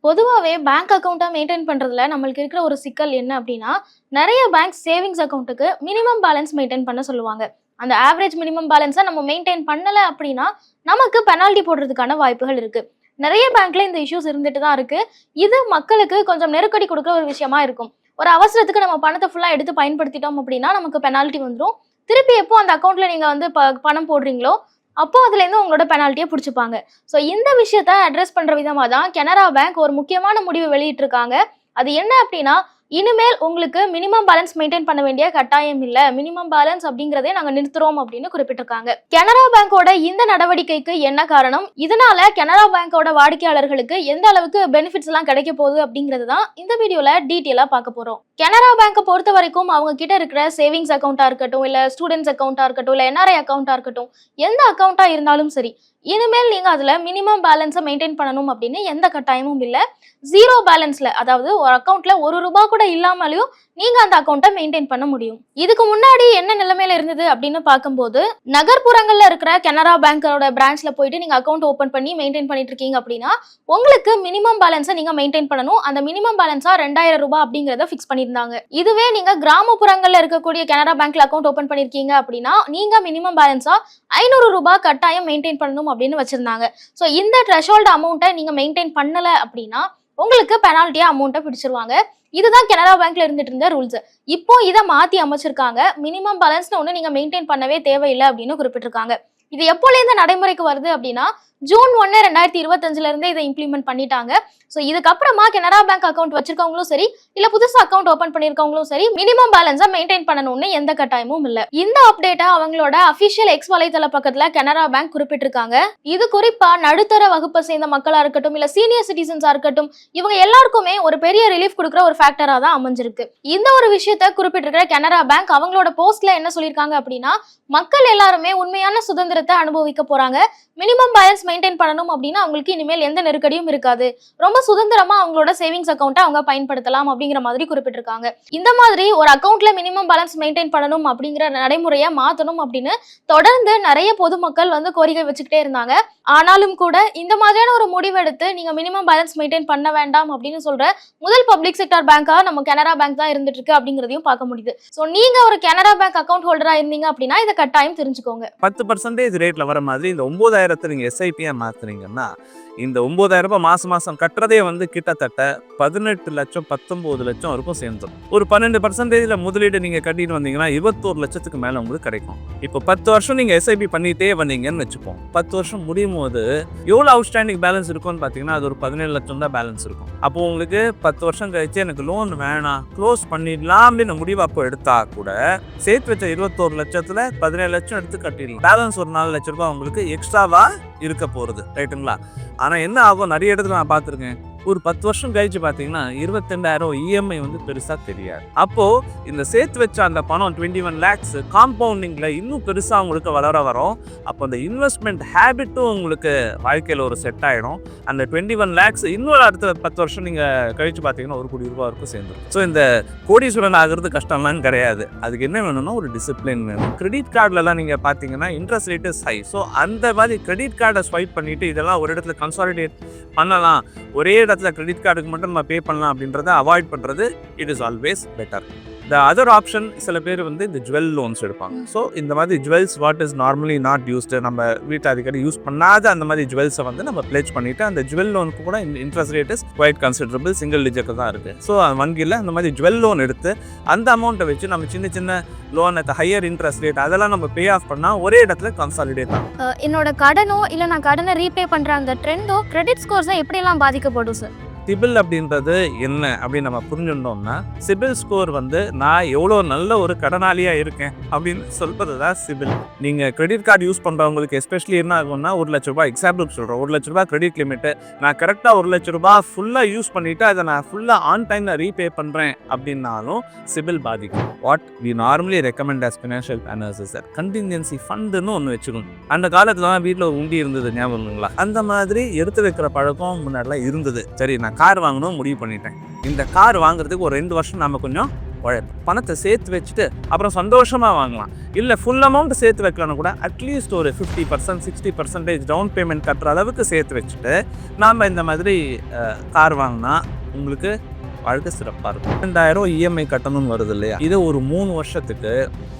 பொதுவாகவே பேங்க் அக்கௌண்ட்டை மெயின்டைன் பண்ணுறதுல நம்மளுக்கு இருக்கிற ஒரு சிக்கல் என்ன அப்படின்னா நிறைய பேங்க் சேவிங்ஸ் அக்கௌண்ட்டுக்கு மினிமம் பேலன்ஸ் மெயின்டைன் பண்ண சொல்லுவாங்க. அந்த ஆவரேஜ் மினிமம் பேலன்ஸை நம்ம மெயின்டைன் பண்ணலை அப்படின்னா நமக்கு பெனால்ட்டி போடுறதுக்கான வாய்ப்புகள் இருக்கு. நிறைய பேங்க்ல இந்த இஷ்யூஸ் இருந்துட்டு தான் இருக்கு. இது மக்களுக்கு கொஞ்சம் நெருக்கடி கொடுக்குற ஒரு விஷயமா இருக்கும். ஒரு அவசரத்துக்கு நம்ம பணத்தை ஃபுல்லாக எடுத்து பயன்படுத்திட்டோம் அப்படின்னா நமக்கு பெனால்ட்டி வந்துடும் திருப்பி எப்போ அந்த அக்கௌண்ட்டில் நீங்கள் வந்து ப- பணம் போடுறீங்களோ அப்போ அதுலேருந்து உங்களோட பெனால்ட்டியை பிடிச்சிப்பாங்க. ஸோ இந்த விஷயத்த அட்ரஸ் பண்ற விதமாக தான் கனரா பேங்க் ஒரு முக்கியமான முடிவு வெளியிட்டிருக்காங்க. அது என்ன அப்படின்னா இனிமேல் உங்களுக்கு மினிமம் பேலன்ஸ் மெயின்டைன் பண்ண வேண்டிய கட்டாயம் இல்லை. மினிமம் பேலன்ஸ் அப்படிங்கிறதே நாங்கள் நிறுத்துறோம் அப்படின்னு குறிப்பிட்டிருக்காங்க. கனரா பேங்கோட இந்த நடவடிக்கைக்கு என்ன காரணம்? இதனால கனரா பேங்கோட வாடிக்கையாளர்களுக்கு எந்த அளவுக்கு பெனிஃபிட்ஸ் எல்லாம் கிடைக்க போகுது அப்படிங்கிறது தான் இந்த வீடியோல டீட்டெயிலாக பார்க்க போறோம். கனரா பேங்க்கை பொறுத்த வரைக்கும் அவங்க கிட்ட இருக்கிற சேவிங்ஸ் அக்கௌண்ட்டாக இருக்கட்டும் இல்லை ஸ்டூடெண்ட்ஸ் அக்கௌண்ட்டாக இருக்கட்டும் இல்லை என்ஆர்ஐ அக்கௌண்ட்டாக இருக்கட்டும் எந்த அக்கௌண்ட்டாக இருந்தாலும் சரி இனிமேல் நீங்கள் அதில் மினிமம் பேலன்ஸை மெயின்டைன் பண்ணணும் அப்படின்னு எந்த கட்டாயமும் இல்லை. ஜீரோ பேலன்ஸில் அதாவது ஒரு அக்கௌண்ட்டில் ஒரு ரூபா கூட இல்லாமலையும் நீங்கள் அந்த அக்கௌண்ட்டை மெயின்டைன் பண்ண முடியும். இதுக்கு முன்னாடி என்ன நிலைமையில இருந்தது அப்படின்னு பார்க்கும்போது நகர்ப்புறங்களில் இருக்கிற கனரா பேங்கோட பிரான்ச்சில் போயிட்டு நீங்கள் அக்கௌண்ட் ஓப்பன் பண்ணி மெயின்டைன் பண்ணிட்டு இருக்கீங்க அப்படின்னா உங்களுக்கு மினிமம் பேலன்ஸை நீங்கள் மெயின்டைன் பண்ணணும். அந்த மினிமம் பேலன்ஸாக ரெண்டாயிரம் ரூபாய் அப்படிங்கிறத ஃபிக்ஸ் பண்ணியிருந்தாங்க இதுவே நீங்க கிராமப்புறங்கள்ல இருக்கக்கூடிய கனரா பேங்க்ல அக்கௌண்ட் ஓபன் பண்ணிருக்கீங்க அப்படின்னா நீங்க மினிமம் பேலன்ஸா ஐநூறு ரூபாய் கட்டாயம் மெயின்டைன் பண்ணணும் அப்படின்னு வச்சிருந்தாங்க. ஸோ இந்த த்ரெஷோல்டு அமௌண்ட்டை நீங்க மெயின்டைன் பண்ணல அப்படின்னா உங்களுக்கு பெனால்ட்டியா அமௌண்ட்டை பிடிச்சிருவாங்க. இதுதான் கனரா பேங்க்ல இருந்துட்டு இருந்த ரூல்ஸ் இப்போ இதை மாத்தி அமைச்சிருக்காங்க. மினிமம் பேலன்ஸ்னு ஒன்று நீங்க மெயின்டைன் பண்ணவே தேவையில்லை அப்படின்னு குறிப்பிட்டிருக்காங்க. இது எப்போலேருந்து நடைமுறைக்கு வருது அப்படின்னா ஜூன் ஒன்று ரெண்டாயிரத்தி இருபத்தஞ்சுல இருந்தே இதை இம்ப்ளிமெண்ட் பண்ணிட்டாங்க. ஸோ இதுக்கப்புறமா கனரா பேங்க் அக்கௌண்ட் வச்சிருக்கவங்களும் சரி இல்ல புதுசா அக்கௌண்ட் ஓப்பன் பண்ணிருக்கவங்களும் சரி மினிமம் பேலன்ஸை மெயின்டைன் பண்ணணும்னு எந்த கட்டாயமும் இல்ல. இந்த அப்டேட்டை அவங்களோட அபிஷியல் எக்ஸ் வலைதள பக்கத்துல கனரா பேங்க் குறிப்பிட்டிருக்காங்க. இது குறிப்பா நடுத்தர வகுப்பை சேர்ந்த மக்களா இருக்கட்டும் இல்ல சீனியர் சிட்டிசன்ஸா இருக்கட்டும் இவங்க எல்லாருக்குமே ஒரு பெரிய ரிலீஃப் கொடுக்குற ஒரு ஃபேக்டரா தான் அமைஞ்சிருக்கு. இந்த ஒரு விஷயத்த குறிப்பிட்டிருக்கிற கனரா பேங்க் அவங்களோட போஸ்ட்ல என்ன சொல்லியிருக்காங்க அப்படின்னா மக்கள் எல்லாருமே உண்மையான சுதந்திரத்தை அனுபவிக்க போறாங்க. மினிமம் பேலன்ஸ் மெயின்டைன் பண்ணணும் அப்படின்னா அவங்களுக்கு இனிமேல் எந்த நெருக்கடியும் இருக்காது. ரொம்ப சுதந்திரமா அவங்களோட சேவிங்ஸ் அக்கௌண்ட்டை அவங்க பயன்படுத்தலாம் அப்படிங்கிற மாதிரி குறிப்பிட்டிருக்காங்க. இந்த மாதிரி ஒரு அக்கௌண்ட்ல மினிமம் பேலன்ஸ் மெயின்டைன் பண்ணணும் அப்படிங்கிற நடைமுறையை மாத்தணும் அப்படின்னு தொடர்ந்து நிறைய பொதுமக்கள் வந்து கோரிக்கை வச்சுக்கிட்டே இருந்தாங்க. ஆனாலும் கூட இந்த மாதிரியான ஒரு முடிவெடுத்து நீங்க மினிமம் பேலன்ஸ் மெயின்டைன் பண்ண வேண்டாம் அப்படின்னு சொல்ற முதல் பப்ளிக் செக்டர் பேங்கா நம்ம கனரா பேங்க் தான் இருந்துட்டு இருக்கு அப்படிங்கிறதையும் பார்க்க முடியுது. ஸோ நீங்க ஒரு கனரா பேங்க் அக்கௌண்ட் ஹோல்டரா இருந்தீங்க அப்படின்னா இதை கட்டாயம் தெரிஞ்சுக்கோங்க. பத்து பர்சன்டேஜ் ரேட்ல வர மாதிரி இந்த ஒம்பதாயிரத்தை நீங்கள் எஸ்ஐபியாக மாத்துறீங்கன்னா இந்த ஒன்பதாயிரம் ரூபாய் மாசம் மாசம் கட்டுறதே வந்து கிட்டத்தட்ட பதினெட்டு லட்சம் பத்தொன்பது லட்சம் வரைக்கும் சேர்ந்துடும் ஒரு பன்னெண்டு பர்சன்டேஜில் முதலீடு நீங்க கட்டிட்டு வந்தீங்கன்னா இருபத்தோரு லட்சத்துக்கு மேலே உங்களுக்கு கிடைக்கும். இப்போ பத்து வருஷம் நீங்க எஸ்ஐபி பண்ணிட்டே வந்தீங்கன்னு வச்சுப்போம். பத்து வருஷம் முடியும் போது எவ்வளவு அவுட்ஸ்டாண்டிங் பேலன்ஸ் இருக்கும்னு பாத்தீங்கன்னா அது ஒரு பதினேழு லட்சம் தான் பேலன்ஸ் இருக்கும். அப்போ உங்களுக்கு பத்து வருஷம் கழிச்சு எனக்கு லோன் வேணாம் க்ளோஸ் பண்ணிடலாம் அப்படின்னு முடிவு அப்போ எடுத்தா கூட சேர்த்து வச்ச இருபத்தோரு லட்சத்துல பதினேழு லட்சம் எடுத்து கட்டிடலாம். பேலன்ஸ் ஒரு நாலு லட்ச ரூபாய் உங்களுக்கு எக்ஸ்ட்ராவா இருக்க போறது ரைட்டுங்களா ஆனா என்ன ஆகும்? நிறைய இடத்துல நான் பார்த்துருக்கேன். ஒரு பத்து வருஷம் கழிச்சு பார்த்தீங்கன்னா இருபத்தெண்டாயிரம் இஎம்ஐ வந்து பெருசாக தெரியாது. அப்போ இந்த சேர்த்து வச்ச அந்த பணம் டுவெண்ட்டி ஒன் லேக்ஸ் காம்பவுண்டிங்கில் இன்னும் பெருசாக உங்களுக்கு வளர வரும். அப்போ அந்த இன்வெஸ்ட்மெண்ட் ஹேபிட்டும் உங்களுக்கு வாழ்க்கையில் ஒரு செட் ஆயிடும். அந்த டுவெண்ட்டி ஒன் லேக்ஸ் இன்னொரு அடுத்த பத்து வருஷம் நீங்கள் கழிச்சு பார்த்தீங்கன்னா ஒரு கோடி ரூபாய் வரைக்கும் சேர்ந்துடும் ஸோ இந்த கோடீஸ்வரன் ஆகிறது கஷ்டம்லாம் கிடையாது. அதுக்கு என்ன வேணும்னா ஒரு டிசிப்ளின் வேணும். கிரெடிட் கார்டுலலாம் நீங்கள் பார்த்தீங்கன்னா interest rate is high so அந்த மாதிரி கிரெடிட் கார்டை ஸ்வைப் பண்ணிவிட்டு இதெல்லாம் ஒரு இடத்துல கன்சாலிடேட் பண்ணலாம். ஒரே இடத்துல கிரெடிட் கார்டுக்கு மட்டும் நம்ம பே பண்ணலாம் அப்படின்றத அவாய்ட் பண்ணுறது it is always better the other option சில பேர் வந்து இந்த ஜுவல் லோன்ஸ் எடுப்பாங்க. ஸோ இந்த மாதிரி jewels what is normally not used நம்ம வீட்டில் அடிக்கடி யூஸ் பண்ணாத அந்த மாதிரி ஜுவல்ஸை வந்து நம்ம பிளேஜ் பண்ணிட்டு அந்த ஜுவல் லோனுக்கு கூட interest rate is quite considerable single digit தான் இருக்குது ஸோ வங்கியில் அந்த மாதிரி ஜுவல் லோன் எடுத்து அந்த அமௌண்ட்டை வச்சு நம்ம சின்ன சின்ன loan at higher interest rate அதெல்லாம் நம்ம பே ஆஃப் பண்ணால் ஒரே இடத்துல கன்சாலிடேட் ஆகும். என்னோட கடனோ இல்ல நான் கடனை ரீபே பண்ற அந்த ட்ரெண்டோ கிரெடிட் ஸ்கோர்ஸ் எப்படியெல்லாம் பாதிக்கப்படும் சார் சிபில் அப்படின்றது என்ன அப்படின்னு நம்ம புரிஞ்சுட்டோம்னா சிபில் ஸ்கோர் வந்து நான் எவ்வளோ நல்ல ஒரு கடனாளியாக இருக்கேன் அப்படின்னு சொல்கிறது தான் சிபில் நீங்கள் கிரெடிட் கார்டு யூஸ் பண்ணுறவங்களுக்கு எஸ்பெஷலி என்ன ஆகும்னா ஒரு லட்ச ரூபாய் எக்ஸாம்பிள் சொல்கிறோம் ஒரு லட்ச ரூபாய் கிரெடிட் லிமிட் நான் கரெக்டாக ஒரு லட்ச ரூபாய் ஃபுல்லாக யூஸ் பண்ணிவிட்டு அதை நான் ஃபுல்லாக ஆன் டைமில் ரீபே பண்ணுறேன் அப்படின்னாலும் சிபில் பாதிக்கும். What we normally recommend as financial planners sir contingency ஃபண்டுன்னு ஒன்று வச்சுக்கணும். அந்த காலத்துல வீட்டில் உண்டி இருந்தது ஞாபகம் இல்லைங்களா அந்த மாதிரி எடுத்து வைக்கிற பழக்கம் முன்னாடிலாம் இருந்தது. சரி நான் கார் வாங்கணும் முடிவு பண்ணிட்டேன். இந்த கார் வாங்குறதுக்கு ஒரு ரெண்டு வருஷம் நம்ம கொஞ்சம் உழைப்போம். பணத்தை சேர்த்து வச்சுட்டு அப்புறம் சந்தோஷமாக வாங்கலாம். இல்லை ஃபுல் அமௌண்ட் சேர்த்து வைக்கலன்னு கூட அட்லீஸ்ட் ஒரு fifty percent sixty percentage down payment கட்டுற அளவுக்கு சேர்த்து வச்சுட்டு நாம் இந்த மாதிரி கார் வாங்கினா உங்களுக்கு வாழ்க்கை சிறப்பாக இருக்கும். ரெண்டாயிரம் இஎம்ஐ கட்டணும்னு வருது இல்லையா? இதை ஒரு மூணு வருஷத்துக்கு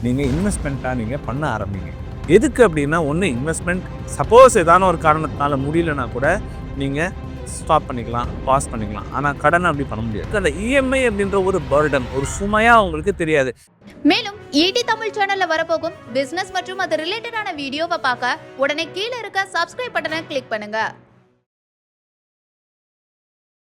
நீங்கள் இன்வெஸ்ட்மெண்ட்டாக நீங்கள் பண்ண ஆரம்பிங்க. எதுக்கு அப்படின்னா ஒன்று இன்வெஸ்ட்மெண்ட் சப்போஸ் ஏதான ஒரு காரணத்தினால முடியலன்னா கூட நீங்கள் ஸ்டாப் பண்ணிக்கலாம் பாஸ் பண்ணிக்கலாம். ஆனால் கடன் அப்படி பண்ண முடியாது. அந்த இஎம்ஐ அப்படின்ற ஒரு பர்டன் ஒரு சுமையாக உங்களுக்கு தெரியாது. மேலும் ஈடி தமிழ் சேனல்ல வரப்போகும் பிசினஸ் மற்றும் அது ரிலேட்டடான வீடியோவை பார்க்க உடனே கீழே இருக்க சப்ஸ்கிரைப் பட்டனை கிளிக் பண்ணுங்க.